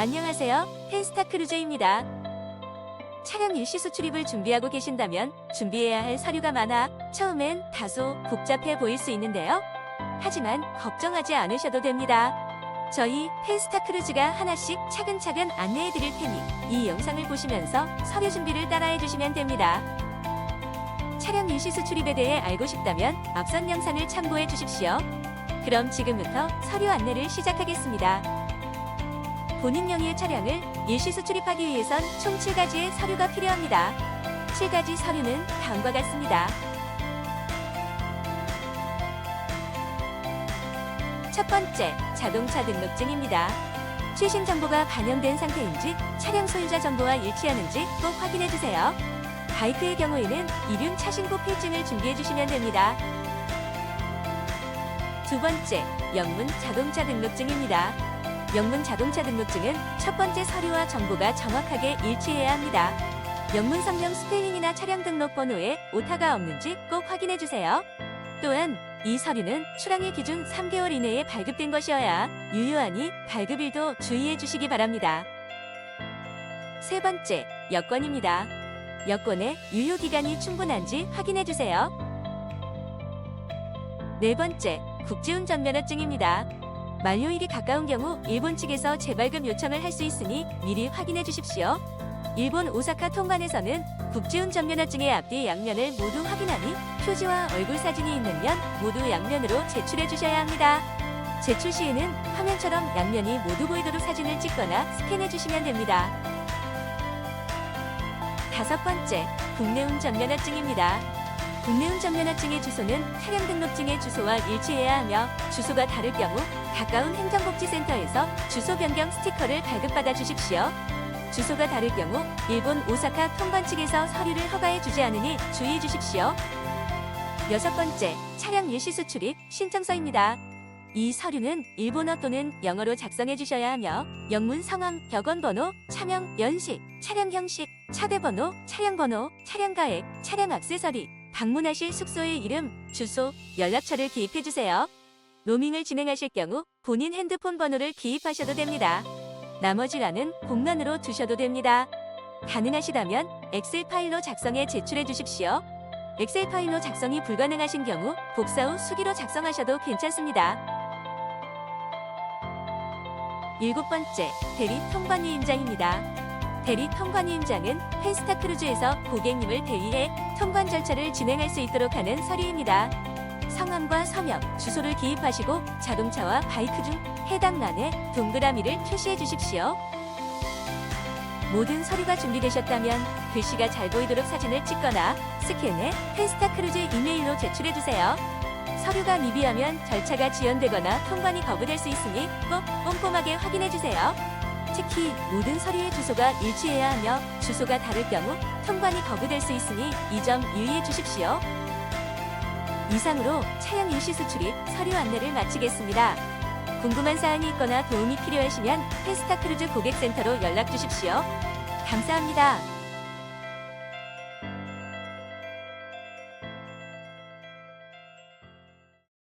안녕하세요. 펜스타 크루즈입니다. 차량 일시 수 출입을 준비하고 계신다면 준비해야 할 서류가 많아 처음엔 다소 복잡해 보일 수 있는데요. 하지만 걱정하지 않으셔도 됩니다. 저희 펜스타 크루즈가 하나씩 차근차근 안내해 드릴 테니 이 영상을 보시면서 서류 준비를 따라해 주시면 됩니다. 차량 일시 수 출입에 대해 알고 싶다면 앞선 영상을 참고해 주십시오. 그럼 지금부터 서류 안내를 시작하겠습니다. 본인 명의의 차량을 일시 수 출입하기 위해선 총 7가지의 서류가 필요합니다. 7가지 서류는 다음과 같습니다. 첫 번째, 자동차 등록증입니다. 최신 정보가 반영된 상태인지 차량 소유자 정보와 일치하는지 꼭 확인해 주세요. 바이크의 경우에는 이륜 차신고 필증을 준비해 주시면 됩니다. 두 번째, 영문 자동차 등록증입니다. 영문 자동차 등록증은 첫 번째 서류와 정보가 정확하게 일치해야 합니다. 영문 성명 스펠링이나 차량 등록 번호에 오타가 없는지 꼭 확인해 주세요. 또한 이 서류는 출항일 기준 3개월 이내에 발급된 것이어야 유효하니 발급일도 주의해 주시기 바랍니다. 세 번째, 여권입니다. 여권의 유효 기간이 충분한지 확인해 주세요. 네 번째, 국제운전면허증입니다. 만료일이 가까운 경우 일본 측에서 재발급 요청을 할 수 있으니 미리 확인해 주십시오. 일본 오사카 통관에서는 국제운 전면허증의 앞뒤 양면을 모두 확인하니 표지와 얼굴 사진이 있는 면 모두 양면으로 제출해 주셔야 합니다. 제출 시에는 화면처럼 양면이 모두 보이도록 사진을 찍거나 스캔해 주시면 됩니다. 다섯 번째, 국내 운 전면허증입니다. 국내 운전면허증의 주소는 차량 등록증의 주소와 일치해야 하며 주소가 다를 경우 가까운 행정복지센터에서 주소 변경 스티커를 발급받아 주십시오. 주소가 다를 경우 일본 오사카 통관 측에서 서류를 허가해 주지 않으니 주의해 주십시오. 여섯 번째, 차량 일시수 출입 신청서입니다. 이 서류는 일본어 또는 영어로 작성해 주셔야 하며 영문 성함, 격언 번호, 차명, 연식, 차량 형식, 차대 번호, 차량 번호, 차량 가액, 차량 액세서리, 방문하실 숙소의 이름, 주소, 연락처를 기입해 주세요. 로밍을 진행하실 경우 본인 핸드폰 번호를 기입하셔도 됩니다. 나머지 란은 공란으로 두셔도 됩니다. 가능하시다면 엑셀 파일로 작성해 제출해 주십시오. 엑셀 파일로 작성이 불가능하신 경우 복사 후 수기로 작성하셔도 괜찮습니다. 일곱 번째, 대리 통관위 임장입니다. 대리 통관위임장은 펜스타 크루즈에서 고객님을 대리해 통관 절차를 진행할 수 있도록 하는 서류입니다. 성함과 서명, 주소를 기입하시고 자동차와 바이크 중 해당 란에 동그라미를 표시해 주십시오. 모든 서류가 준비되셨다면 글씨가 잘 보이도록 사진을 찍거나 스캔해 펜스타 크루즈 이메일로 제출해 주세요. 서류가 미비하면 절차가 지연되거나 통관이 거부될 수 있으니 꼭 꼼꼼하게 확인해 주세요. 특히 모든 서류의 주소가 일치해야 하며 주소가 다를 경우 통관이 거부될 수 있으니 이 점 유의해 주십시오. 이상으로 차량 일시 수출입 서류 안내를 마치겠습니다. 궁금한 사항이 있거나 도움이 필요하시면 페스타 크루즈 고객센터로 연락 주십시오. 감사합니다.